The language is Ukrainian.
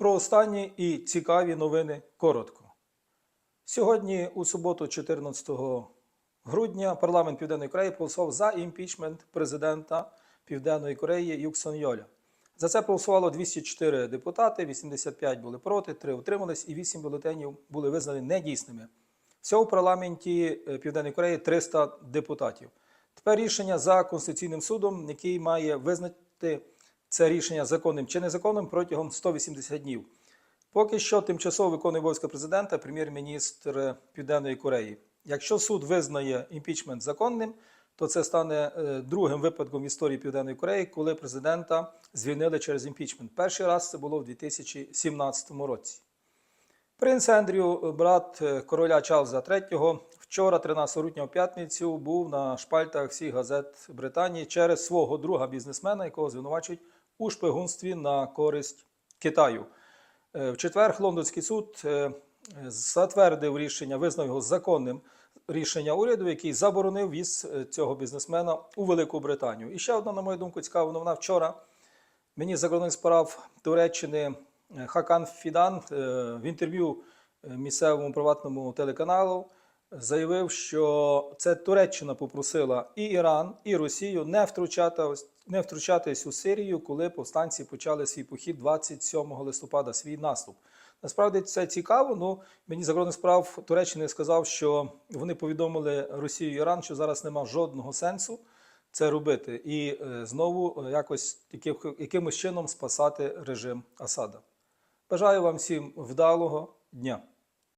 Про останні і цікаві новини коротко. Сьогодні, у суботу, 14 грудня, парламент Південної Кореї проголосував за імпічмент президента Південної Кореї Юк Сон Йоля. За це проголосувало 204 депутати, 85 були проти, 3 утримались і 8 бюлетенів були визнані недійсними. Всього в парламенті е, Південної Кореї 300 депутатів. Тепер рішення за Конституційним судом, який має визнати це рішення законним чи незаконним протягом 180 днів. Поки що тимчасово виконує обов'язки президента прем'єр-міністр Південної Кореї. Якщо суд визнає імпічмент законним, то це стане е, другим випадком в історії Південної Кореї, коли президента звільнили через імпічмент. Перший раз це було в 2017 році. Принц Ендрю, брат е, короля Чарльза III, вчора, 13 грудня в п'ятницю, був на шпальтах всіх газет Британії через свого друга бізнесмена, якого звинувачують у шпигунстві на користь Китаю. Е, В четвер лондонський суд е, затвердив рішення, визнав його законним рішення уряду, який заборонив віз е, цього бізнесмена у Велику Британію. І ще одна, на мою думку, цікава новина вчора. Мені закордонних справ Туреччини Хакан Фідан в інтерв'ю місцевому приватному телеканалу заявив, що це Туреччина попросила і Іран, і Росію не втручати, не втручатись у Сирію, коли повстанці почали свій похід 27 листопада, свій наступ. Насправді це цікаво. Ну мені закордонних справ Туреччини сказав, що вони повідомили Росію і Іран, що зараз нема жодного сенсу це робити, і е, знову е, якось яким- якимось чином спасати режим Асада. Бажаю вам всім вдалого дня.